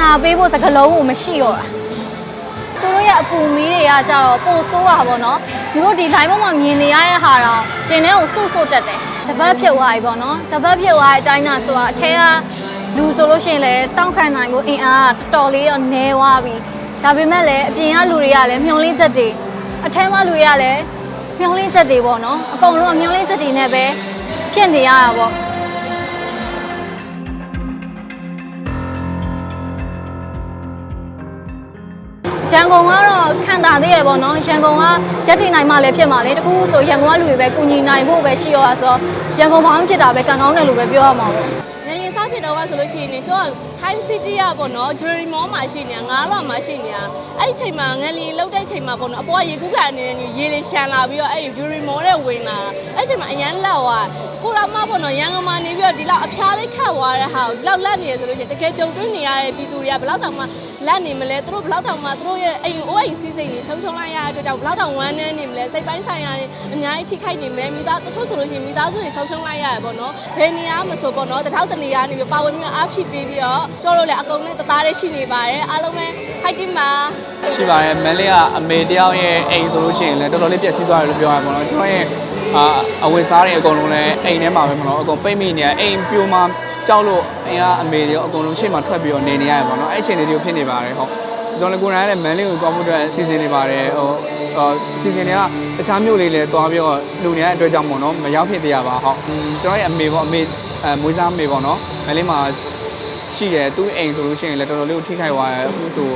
နာပေးဖို့စကလုံးကိုမရှိတော့တာသူတို့ရဲ့အပူမီးတွေကကြတော့ပိုဆိုးတာပေါ့နော်သူတို့ဒီ line ပေါ်မှာမြင်နေရတဲ့ဟာတော့ရှင်ထဲကိုစွတ်စွတ်တက်တယ်တပတ်ဖြုတ်သွားပြီပေါ့နော်တပတ်ဖြုတ်သွားတဲ့အတိုင်းသာဆိုတာအထဲကလူဆိုလို့ရှိရင်လည်းတောင့်ခံနိုင်ဖို့အင်အားကတော်တော်လေးတော့နည်းသွားပြီဒါပေမဲ့လည်းအပြင်ကလူတွေကလည်းမျောလင်းချက်တွေအထဲမှာလူတွေကလည်းမျောလင်းချက်တွေပေါ့နော်အကုန်လုံးကမျောလင်းချက်တွေနဲ့ပဲဖြစ်နေရတာပေါ့ ရန်ကုန်ကတော့ခံတာသေးရပေါ့နော်ရန်ကုန်ကရက်ထိနိုင်မှလည်းဖြစ်မှာလေတခုဆိုရန်ကုန်ကလူတွေပဲကုညီနိုင်ဖို့ပဲရှိရောဆိုတော့ရန်ကုန်ဘာမှဖြစ်တာပဲကံကောင်းတယ်လို့ပဲပြောရမှာပေါ့။ညရင်စားဖြစ်တော့ကဆိုလို့ရှိရင်ကျွန်တော် Time City ရပေါ့နော် Jewelry Mall မှာရှိနေတာ9လမှာရှိနေတာအဲ့ဒီချိန်မှာငလီလောက်တဲ့ချိန်မှာပေါ့နော်အပေါ်ကရေကူးကန်နေတဲ့ညီရေလေးရှန်လာပြီးတော့အဲ့ဒီ Jewelry Mall တဲ့ဝင်လာအဲ့ဒီချိန်မှာအရန်လောက်သွား ကိုရမပေါ့နော်ရန်ကုန်မှာနေပြီးတော့ဒီလောက်အဖျားလေးခတ်သွားတဲ့ဟာကိုဒီလောက်လက်နေရဆိုလို့ရှိရင်တကယ်ကြုံတွေ့နေရတဲ့ပြည်သူတွေကဘယ်လောက်တောင်မှလက်နေမလဲသူတို့ဘယ်လောက်တောင်မှသူတို့ရဲ့အိမ်အိုးအိမ်စီးစိမ်တွေဆုံးရှုံးလိုက်ရတဲ့အတွက်ကြောင့်ဘယ်လောက်တောင်ဝမ်းနည်းနေမလဲစိတ်ပိုင်းဆိုင်ရာတွေအများကြီးထိခိုက်နေမယ်မိသားတချို့ဆိုလို့ရှိရင်မိသားစုတွေဆုံးရှုံးလိုက်ရတယ်ပေါ့နော်ဘယ်နေရာမဆိုပေါ့နော်တထောက်တနေရာနေပြီးပါဝင်ပြီးအားဖြစ်ပြီးပြီးတော့ကျော်တို့လည်းအကုန်လုံးတသားတည်းရှိနေပါတယ်အားလုံးလည်း fighting ပါရှိပါတယ်မန်လေးကအမေတယောက်ရဲ့အိမ်ဆိုလို့ရှိရင်လည်းတော်တော်လေးပြည့်စည်သွားတယ်လို့ပြောရမှာပေါ့နော်ကျွန်တော်ရဲ့ အာအဝတ်စားတွေအကုန်လုံးလည်းအိမ်ထဲမှာပဲမလို့အကုန်ပိတ်မိနေရအိမ်ပြိုမှကြောက်လို့အိမ်ကအမေတွေရောအကုန်လုံးရှေ့မှာထွက်ပြီးတော့နေနေရတယ်ပေါ့နော်အဲ့အချိန်လေးတွေကိုဖြစ်နေပါတယ်ဟုတ်ကျွန်တော်လည်းကိုယ်တိုင်လည်းမန်လေးကိုသွားဖို့အတွက်စီစဉ်နေပါတယ်ဟိုစီစဉ်တွေကတခြားမြို့လေးလည်းသွားပြီးတော့လူနေရတဲ့အတွက်ကြောင့်ပေါ့နော်မရောက်ဖြစ်သေးရပါဟုတ်ကျွန်တော်ရဲ့အမေပေါ့အမေအဲမွေးစားအမေပေါ့နော်မန်လေးမှာရှိတယ်သူ့အိမ်ဆိုလို့ရှိရင်လည်းတော်တော်လေးကိုထိခိုက်သွားတယ်အခုဆို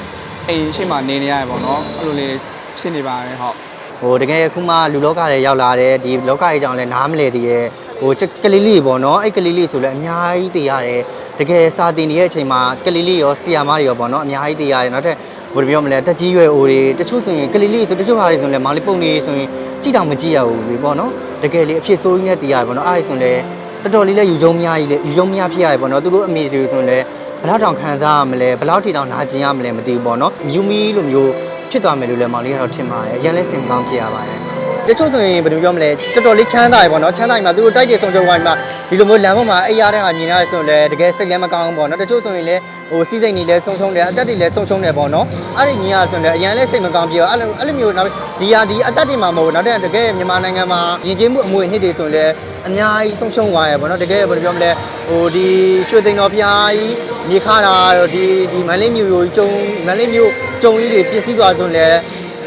အိမ်ရှိမှနေနေရတယ်ပေါ့နော်အဲ့လိုလေးဖြစ်နေပါတယ်ဟုတ် ဟိုတကယ်ခုမှလူလောကလည်းရောက်လာတယ်ဒီလောကကြီးကြောင့်လည်းနားမလဲသေးရဲ့ဟိုချက်ကလေးလေးပေါ့နော်အဲ့ကလေးလေးဆိုလည်းအများကြီးသိရတယ်တကယ်စာတင်နေတဲ့အချိန်မှာကလေးလေးရောဆီယာမတွေရောပေါ့နော်အများကြီးသိရတယ်နောက်ထပ်ဘယ်လိုပြောမလဲတက်ကြီးရွယ်အိုတွေတချို့ဆိုရင်ကလေးလေးဆိုတချို့ဟာတွေဆိုရင်လည်းမောင်လေးပုံနေဆိုရင်ကြည့်တော့မကြည့်ရဘူးလေပေါ့နော်တကယ်လေးအဖြစ်ဆိုးကြီးနဲ့သိရတယ်ပေါ့နော်အဲ့ဒါဆိုရင်လည်းတော်တော်လေးလည်းယူကြုံများကြီးလေယူကြုံများဖြစ်ရတယ်ပေါ့နော်သူတို့အမေတွေဆိုရင်လည်းဘယ်လောက်တောင်ခံစားရမလဲဘယ်လောက်ထိတောင်နာကျင်ရမလဲမသိဘူးပေါ့နော်မြူမီလိုမျိုး ဖြစ်သွားမယ်လို့လည်းမောင်လေးကတော့ထင်ပါတယ်။ရန်လဲစင်ကောင်းဖြစ်ရပါတယ်။တချို့ဆိုရင်ဘယ်လိုပြောမလဲတော်တော်လေးချမ်းသာရပေါ့နော်ချမ်းသာရင်မှသူတို့တိုက်တယ်ဆုံးကြွားပြီးမှဒီလိုမျိုးလမ်းပေါ်မှာအိယားတဲ့ဟာမြင်ရတယ်ဆိုရင်လည်းတကယ်စိတ်လည်းမကောင်းဘူးပေါ့နော်တချို့ဆိုရင်လည်းဟိုစီးစိမ်တွေလည်းဆုံးရှုံးတယ်အသက်တွေလည်းဆုံးရှုံးတယ်ပေါ့နော်အဲ့ဒီမြင်ရဆိုရင်လည်းအရန်လဲစိတ်မကောင်းပြီးတော့အဲ့လိုအဲ့လိုမျိုးနောက်ဒီဟာဒီအသက်တွေမှာမဟုတ်ဘူးနောက်တဲ့တကယ်မြန်မာနိုင်ငံမှာယဉ်ကျေးမှုအမွေအနှစ်တွေဆိုရင်လည်းအများကြီးဆုံးရှုံးသွားရပေါ့နော်တကယ်ဘယ်လိုပြောမလဲဟိုဒီရွှေသိန်းတော်ဖျားကြီးမြေခါတာတော့ဒီဒီမန္တလေးမြို့ကြီးကျုံမန္တလေးမြို့ ကျုံကြီးတွေပြည့်စည်သွားဆိုရင်လည်း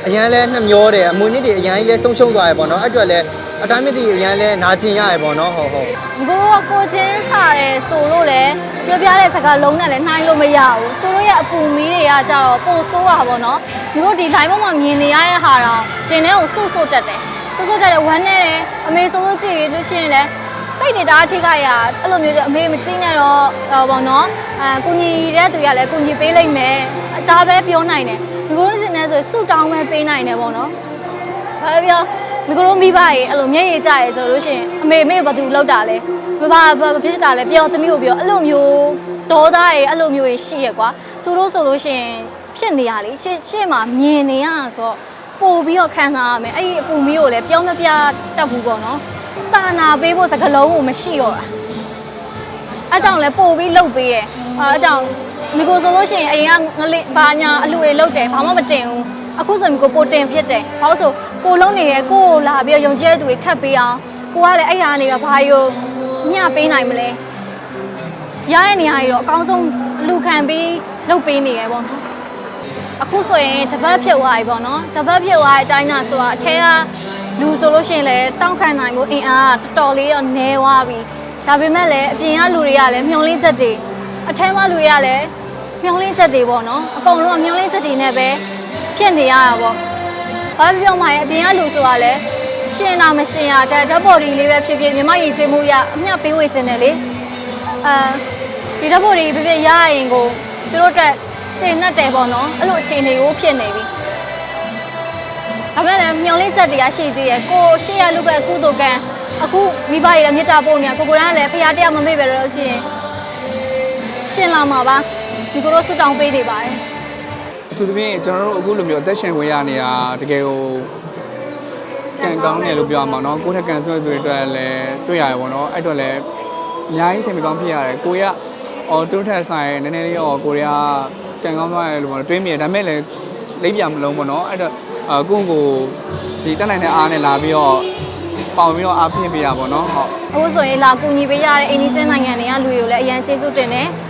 အရန်လဲနှမျောတယ်အမွေနှစ်တွေအရန်ကြီးလဲဆုံးရှုံးသွားရပေါ့နော်အဲ့အတွက်လဲအတိုင်းမြစ်တွေအရန်လဲနာကျင်ရရပေါ့နော်ဟုတ်ဟုတ်ကိုကကိုချင်းစားတယ်ဆိုလို့လည်းပြောပြတဲ့စကားလုံးနဲ့လည်းနှိုင်းလို့မရဘူးသူတို့ရဲ့အပူမီးတွေကကြတော့ပိုဆိုးတာပေါ့နော်သူတို့ဒီ line ပေါ်မှာမြင်နေရတဲ့ဟာတော့ရှင်ထဲကိုစွတ်စွတ်တက်တယ်စွတ်စွတ်တက်တယ်ဝမ်းနဲ့တယ်အမေဆိုလို့ကြည့်ရလို့ရှိရင်လည်းစိတ်တွေဒါအထိခိုက်ရအဲ့လိုမျိုးအမေမကြည့်နဲ့တော့ပေါ့နော် အဲကုညီတဲ့သူကလည်းကုညီပေးလိုက်မယ်ဒါပဲပြောနိုင်တယ်ဒီလိုစင်နေဆိုဆူတောင်းပဲပေးနိုင်တယ်ပေါ့နော်ဘာပဲပြောမိကိုတို့မိဘရေအဲ့လိုမျက်ရည်ကျရဲဆိုလို့ရှိရင်အမေမေဘာသူလောက်တာလဲမဘာဘာဖြစ်တာလဲပြောသမီးကိုပြောအဲ့လိုမျိုးဒေါသရေအဲ့လိုမျိုးရေရှိရကွာသူတို့ဆိုလို့ရှိရင်ဖြစ်နေရလေရှေ့ရှေ့မှာမြင်နေရဆိုတော့ပို့ပြီးတော့ခံစားရမယ်အဲ့ဒီအပူမီးကိုလည်းပြောမပြတတ်ဘူးပေါ့နော်စာနာပေးဖို့စကလုံးကိုမရှိတော့တာအဲ့ကြောင့်လည်းပို့ပြီးလှုပ်ပေးတ ယ်အဲ့ကြောင့်မိကိုဆိုလို့ရှိရင်အရင်ကငလေးဘာညာအလူတွေလှုပ်တယ်ဘာမှမတင်ဘူးအခုဆိုမိကိုပိုတင်ဖြစ်တယ်ဘာလို့ဆိုကိုလုံးနေရဲကိုကိုလာပြီးတော့ယုံကြည်တဲ့သူတွေထပ်ပေးအောင်ကိုကလည်းအဲ့ဟာနေကဘာယူမျှပေးနိုင်မလဲရတဲ့နေရာကြီးတော့အကောင်းဆုံးလူခံပြီးလှုပ်ပေးနေရပေါ့နော်အခုဆိုရင်တပတ်ဖြုတ်သွားပြီပေါ့နော်တပတ်ဖြုတ်သွားတဲ့အတိုင်းသာဆိုတာအထဲကလူဆိုလို့ရှိရင်လည်းတောင့်ခံနိုင်မှုအင်အားကတော်တော်လေးတော့နည်းသွားပြီဒါပေမဲ့လည်းအပြင်ကလူတွေကလည်းမျောလင်းချက်တွေ အထဲမှာလူတွေကလည်းမျောလင်းချက်တွေပေါ့နော်အကုန်လုံးကမျောလင်းချက်တွေနဲ့ပဲဖြစ်နေရတာပေါ့ဘာပြောမှရင်အပြင်ကလူဆိုတာလည်းရှင်တာမရှင်ရတဲ့ဓာတ်ပေါ်ဒီလေးပဲဖြစ်ဖြစ်မြမရည်ချင်းမှုရအမျှပေးဝေခြင်းတယ်လေအဲဒီဓာတ်ပေါ်ဒီဖြစ်ဖြစ်ရရင်ကိုသူတို့အတွက်ကျင့်နဲ့တယ်ပေါ့နော်အဲ့လိုအခြေအနေကိုဖြစ်နေပြီဒါပေမဲ့လည်းမျောလင့်ချက်တရားရှိသေးရဲ့ကိုရှေ့ရလူကကုသိုလ်ကံအခုမိဘရဲ့မေတ္တာပို့နေကိုကိုရန်ကလည်းဖရာတရားမမေ့ပဲလို့ရှိရင် ရှင်းလာမှာပါဒီကိုတို့ဆွတောင်းပေးနေပါတယ် အထူးသဖြင့်ကျွန်တော်တို့အခုလိုမျိုးအသက်ရှင်ဝင်ရနေတာတကယ်ကိုကံကောင်းတယ်လို့ပြောရမှာเนาะကိုယ့်ထက်ကန်ဆွဲသူတွေအတွက်လည်းတွေ့ရတယ်ပေါ့เนาะအဲ့တော့လည်းအများကြီးစိတ်မကောင်းဖြစ်ရတယ်ကိုရက အော်သူတို့ထက်ဆိုင်နည်းနည်းလေးရောကိုရီးယားကန်ကောင်းသွားတယ်လို့ပေါ့နော်တွေးမိတယ်ဒါပေမဲ့လည်းလိပ်ပြမလုံးပေါ့နော်အဲ့တော့အကိုယ့်ကိုဒီတက်နိုင်တဲ့အားနဲ့လာပြီးတော့ပေါင်ပြီးတော့အားဖြည့်ပေးရပါတော့နော်ဟုတ် အခုဆိုရင်လာကူညီပေးရတဲ့အိန္ဒိချင်းနိုင်ငံတွေကလူတွေကိုလည်းအရန်ကျေးဇူးတင်တယ်အဲ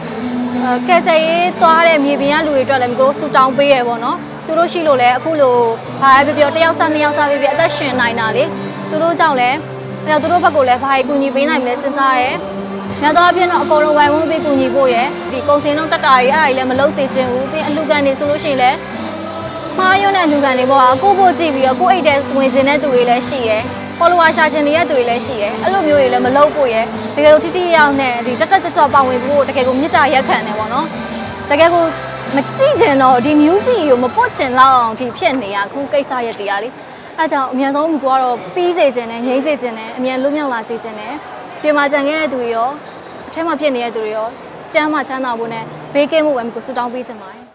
ကယ်ဆယ်ရေးသွားတဲ့မြေပြင်ကလူတွေအတွက်လည်းမျိုးဆူတောင်းပေးရပေါ့နော်သူတို့ရှိလို့လည်းအခုလိုဘာပဲပြောပြောတယောက်စားနှစ်ယောက်စားပဲပြအသက်ရှင်နိုင်တာလေသူတို့ကြောင့်လည်းအဲတော့သူတို့ဘက်ကလည်းဘာကြီးကူညီပေးနိုင်မလဲစဉ်းစားရဲများသောအားဖြင့်တော့အကုန်လုံးဝိုင်းဝန်းပေးကူညီဖို့ရယ်ဒီကုန်စင်တော့တက်တာတွေအဲ့ဒါတွေလည်းမလုပ်စေချင်ဘူးပြီးအလှူကန်တွေဆိုလို့ရှိရင်လည်းမှားယွန်းတဲ့လူကန်တွေပေါ့ဟာကိုယ့်ကိုကြည့်ပြီးတော့ကိုယ့်အိတ်ထဲဝင်ခြင်းတဲ့သူတွေလည်းရှိရယ် follower ရှာခြင်းတဲ့သူတွေလည်းရှိရယ်အဲ့လိုမျိုးတွေလည်းမလုပ်ဖို့ရယ်တကယ်လို့ထိထိရောက်နဲ့ဒီတက်တက်ကြွကြွပါဝင်ဖို့တကယ်ကိုမြစ်တာရက်ခံတယ်ပေါ့နော်တကယ်ကိုမကြည့်ချင်တော့ဒီ new fee ကိုမပွတ်ချင်လောက်အောင်ဒီဖြစ်နေရအခုကိစ္စရက်တရားလေးအဲကြောင့်အမြန်ဆုံးကိုကတော့ပြီးစေခြင်းနဲ့ငြိမ်းစေခြင်းနဲ့အမြန်လွတ်မြောက်လာစေခြင်းနဲ့ပြင်မာကြံခဲ့တဲ့သူတွေရောအထက်မှာဖြစ်နေတဲ့သူတွေရောကျမ်းမှချမ်းသာဖို့နဲ့ဘေးကင်းမှုပဲကိုဆူတောင်းပေးခြင်းပါတယ်